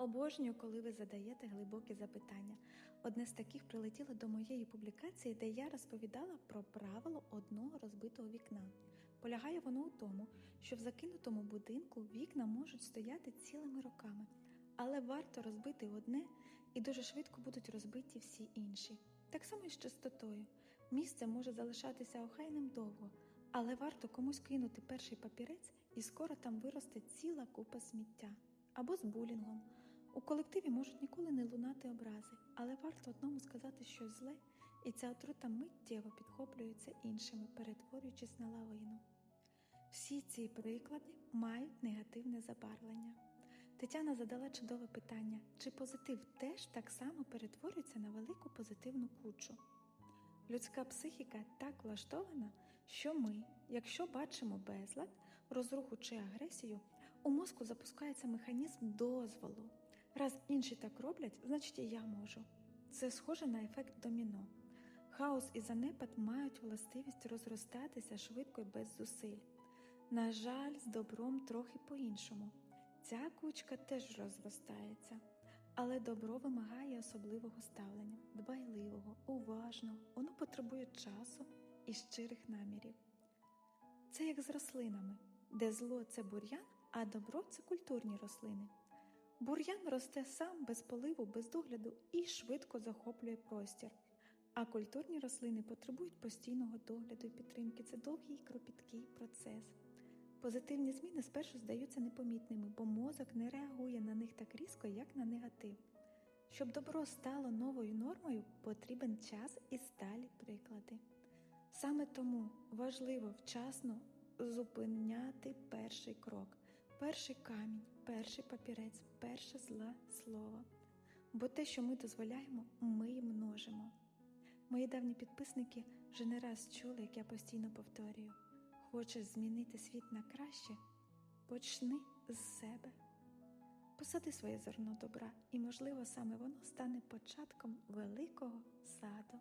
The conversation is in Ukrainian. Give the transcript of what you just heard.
Обожнюю, коли ви задаєте глибокі запитання. Одне з таких прилетіло до моєї публікації, де я розповідала про правило одного розбитого вікна. Полягає воно у тому, що в закинутому будинку вікна можуть стояти цілими роками, але варто розбити одне, і дуже швидко будуть розбиті всі інші. Так само і з чистотою. Місце може залишатися охайним довго, але варто комусь кинути перший папірець, і скоро там виросте ціла купа сміття. Або з булінгом. У колективі можуть ніколи не лунати образи, але варто одному сказати щось зле, і ця отрута миттєво підхоплюється іншими, перетворюючись на лавину. Всі ці приклади мають негативне забарвлення. Тетяна задала чудове питання: чи позитив теж так само перетворюється на велику позитивну кучу? Людська психіка так влаштована, що ми, якщо бачимо безлад, розруху чи агресію, у мозку запускається механізм дозволу. Раз інші так роблять, значить і я можу. Це схоже на ефект доміно. Хаос і занепад мають властивість розростатися швидко і без зусиль. На жаль, з добром трохи по-іншому. Ця кучка теж розростається, але добро вимагає особливого ставлення, дбайливого, уважного, воно потребує часу і щирих намірів. Це як з рослинами, де зло це бур'ян, а добро це культурні рослини. Бур'ян росте сам без поливу, без догляду і швидко захоплює простір. А культурні рослини потребують постійного догляду і підтримки. Це довгий і кропіткий процес. Позитивні зміни спершу здаються непомітними, бо мозок не реагує на них так різко, як на негатив. Щоб добро стало новою нормою, потрібен час і сталі приклади. Саме тому важливо вчасно зупиняти перший крок, перший камінь, перший папірець, перше зле слово. Бо те, що ми дозволяємо, ми й множимо. Мої давні підписники вже не раз чули, як я постійно повторюю: хочеш змінити світ на краще? Почни з себе. Посади своє зерно добра, і, можливо, саме воно стане початком великого саду.